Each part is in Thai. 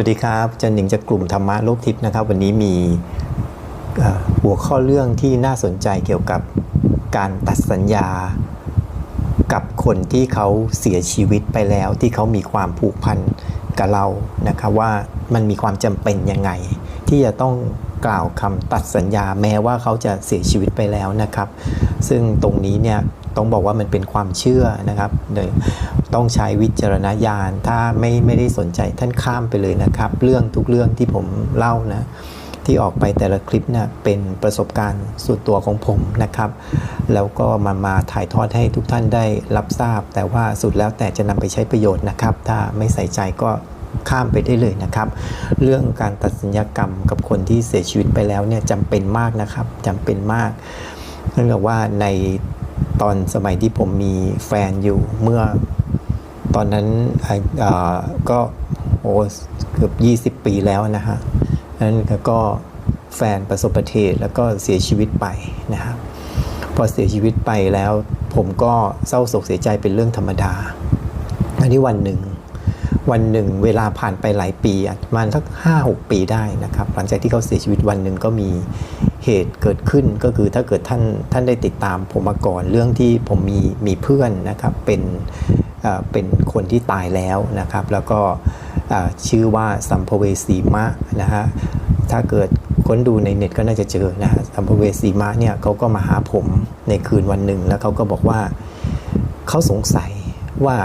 วัสดีครับจันหนิงจากกลุ่มธรรมะโลกทิพย์นะครับ วันนี้มีหัวข้อเรื่องที่น่าสนใจเกี่ยวกับการตัดสัญญากับคนที่เขาเสียชีวิตไปแล้วที่เขามีความผูกพันกับเรานะครับว่ามันมีความจำเป็นยังไง ที่จะต้องกล่าวคำตัดสัญญาแม้ว่าเขาจะเสียชีวิตไปแล้วนะครับ ซึ่งตรงนี้เนี่ย ต้องบอกว่ามันเป็นความเชื่อนะครับโดยต้องใช้วิจารณญาณ ถ้าไม่ไม่ได้สนใจท่านข้ามไปเลยนะครับ เรื่องทุกเรื่องที่ผมเล่านะที่ออกไปแต่ละคลิปนะเป็นประสบการณ์ส่วนตัวของผมนะครับ แล้วก็มามาถ่ายทอดให้ทุกท่านได้รับทราบ แต่ว่าสุดแล้วแต่จะนำไปใช้ประโยชน์นะครับ ถ้าไม่ใส่ใจก็ข้ามไปได้เลยนะครับ เรื่องการตัดสัญญกรรมกับคนที่เสียชีวิตไปแล้วเนี่ยจำเป็นมากนะครับจำเป็นมากเนื่องจากว่าใน ตอนสมัยที่ผมมีแฟนอยู่เมื่อตอนนั้นก็โอ้เกือบ20 ปีแล้วนะฮะนั้นก็แฟนประสบอุบัติเหตุแล้วก็เสียชีวิตไปนะครับพอเสียชีวิตไปแล้ว ผมก็เศร้าโศกเสียใจเป็นเรื่องธรรมดาอันนี้วันหนึ่ง วันหนึ่งเวลาผ่านไปหลายปีประมาณสักห้าหกปีได้นะครับ หลังจากที่เขาเสียชีวิตวันหนึ่งก็มีเหตุเกิดขึ้นก็คือถ้าเกิดท่านท่านได้ติดตามผมมาก่อนเรื่องที่ผมมีมีเพื่อนนะครับเป็นเอ่อเป็นคนที่ตายแล้วนะครับ แล้วก็ชื่อว่าสัมภเวสีมะนะฮะถ้าเกิดค้นดูในเน็ตก็น่าจะเจอนะฮะสัมภเวสีมะเนี่ยเขาก็มาหาผมในคืนวันหนึ่งแล้วเขาก็บอกว่าเขาสงสัยว่า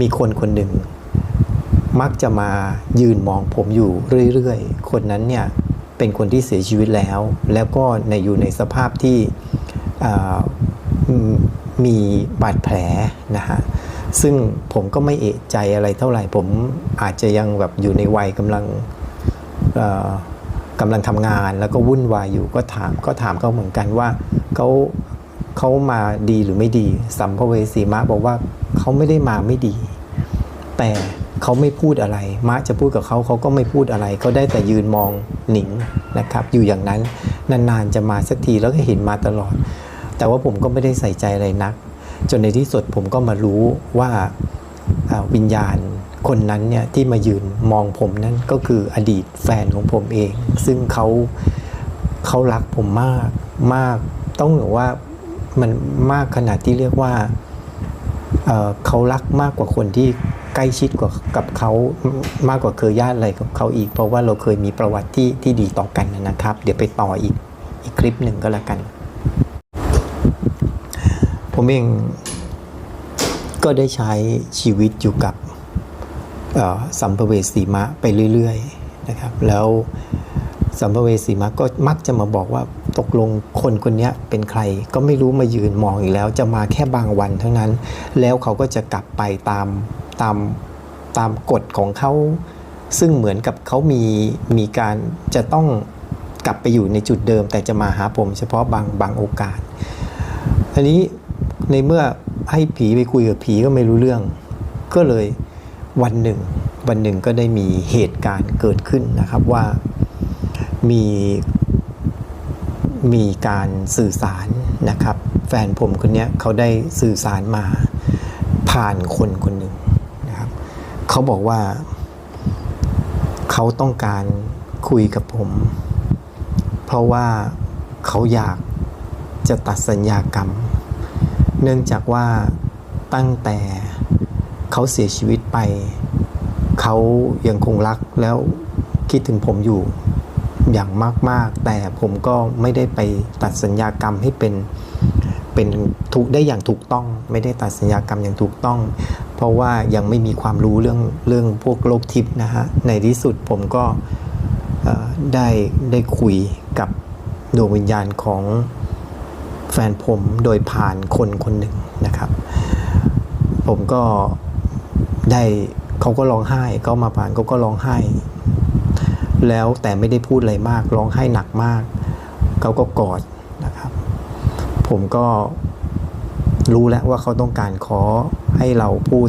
มีคนคนหนึ่ง มักจะมายืนมองผมอยู่เรื่อยๆ คนนั้นเนี่ยเป็นคนที่เสียชีวิตแล้ว แล้วก็ในอยู่ในสภาพที่มีบาดแผลนะฮะซึ่งผมก็ไม่เอะใจอะไรเท่าไหร่ผมอาจจะยังแบบอยู่ในวัยกำลังกำลังทำงานแล้วก็วุ่นวายอยู่ก็ถามก็ถามเขาเหมือนกันว่าเขาเขามาดีหรือไม่ดี สัมภเวสีมะบอกว่าเขาไม่ได้มาไม่ดี แต่ เขาไม่พูดอะไร มะจะพูดกับเขาเขาก็ไม่พูดอะไร เขาได้แต่ยืนมองหนิงนะครับ อยู่อย่างนั้นนานๆจะมาสักทีแล้วก็เห็นมาตลอด แต่ว่าผมก็ไม่ได้ใส่ใจอะไรนัก จนในที่สุดผมก็มารู้ว่าวิญญาณคนนั้นเนี่ยที่มายืนมองผมนั้นก็คืออดีตแฟนของผมเอง ซึ่งเขาเขารักผมมากมากต้องบอกว่ามันมากขนาดที่เรียกว่าเเขารักมากกว่าคนที่ ใกล้ชิดกว่ากับเขามากกว่าเคยญาติอะไรกับเขาอีก เพราะว่าเราเคยมีประวัติที่ที่ดีต่อกันนะครับ เดี๋ยวไปต่ออีกอีกคลิปหนึ่งก็แล้วกัน ผมเองก็ได้ใช้ชีวิตอยู่กับสัมภเวสีมะไปเรื่อยๆนะครับ แล้วสัมภเวสีมะก็มักจะมาบอกว่าตกลงคนคนนี้เป็นใครก็ไม่รู้มายืนมองอีกแล้ว จะมาแค่บางวันเท่านั้น แล้วเขาก็จะกลับไปตาม ตามตามกฎของเขา ซึ่งเหมือนกับเขามีมีการจะต้องกลับไปอยู่ในจุดเดิม แต่จะมาหาผมเฉพาะบางบางโอกาสอันนี้ในเมื่อให้ผีไปคุยกับผีก็ไม่รู้เรื่อง ก็เลยวันหนึ่ง วันหนึ่งก็ได้มีเหตุการณ์เกิดขึ้นนะครับว่ามีมีการสื่อสารนะครับ แฟนผมคนนี้เขาได้สื่อสารมาผ่านคนคนหนึ่ง เขาบอกว่า เขาต้องการคุยกับผม เพราะว่าเขาอยากจะตัดสัญญากรรม เนื่องจากว่าตั้งแต่เขาเสียชีวิตไป เขายังคงรักแล้วคิดถึงผมอยู่อย่างมาก ๆ แต่ผมก็ไม่ได้ไปตัดสัญญากรรมให้เป็นเป็นถูกได้อย่างถูกต้อง ไม่ได้ตัดสัญญากรรมอย่างถูกต้อง เพราะว่ายังไม่มีความรู้เรื่องเรื่องพวกโลกทิพย์นะฮะในที่สุดผมก็ได้ได้คุยกับดวงวิญญาณของแฟนผมโดยผ่านคนคนหนึ่งนะครับ ผมก็ได้เขาก็ร้องไห้เขามาผ่านเขาก็ร้องไห้ แล้วแต่ไม่ได้พูดอะไรมากร้องไห้หนักมากเขาก็กอดนะครับ ผมก็รู้แล้วว่าเขาต้องการขอ ให้เราพูด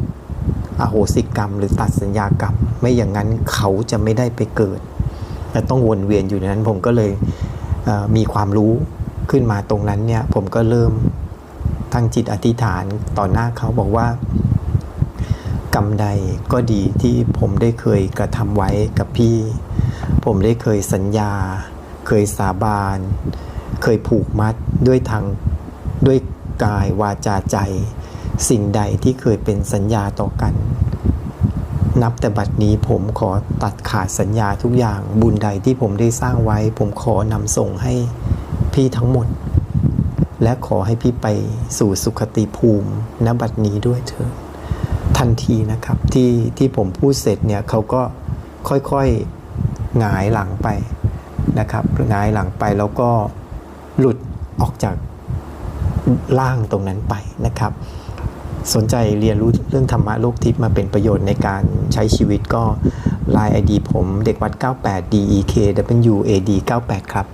อโหสิกรรม หรือตัดสัญญากรรม ไม่อย่างนั้นเขาจะไม่ได้ไปเกิดและต้องวนเวียนอยู่ในนั้นผมก็เลยเมีความรู้ขึ้นมาตรงนั้นเนี่ยผมก็เริ่มทั้งจิตอธิษฐานต่อหน้าเขาบอกว่ากรรมใดก็ดีที่ผมได้เคยกระทำไว้กับพี่ ผมได้เคยสัญญา เคยสาบาน เคยผูกมัดด้วยทางด้วยกายวาจาใจ สิ่งใดที่เคยเป็นสัญญาต่อกัน นับแต่บัดนี้ผมขอตัดขาดสัญญาทุกอย่างบุญใดที่ผมได้สร้างไว้ ผมขอนำส่งให้พี่ทั้งหมด และขอให้พี่ไปสู่สุขติภูมิณบัดนี้ด้วยเถิดทันทีนะครับที่ที่ผมพูดเสร็จเนี่ยเขาก็ค่อยๆหงายหลังไปนะครับหงายหลังไปแล้วก็หลุดออกจากล่างตรงนั้นไปนะครับ สนใจเรียนรู้เรื่องธรรมะโลกทิพย์มาเป็นประโยชน์ในการใช้ชีวิตก็ Line ID ผมเด็กวัด 98 DEK WAD 98 ครับ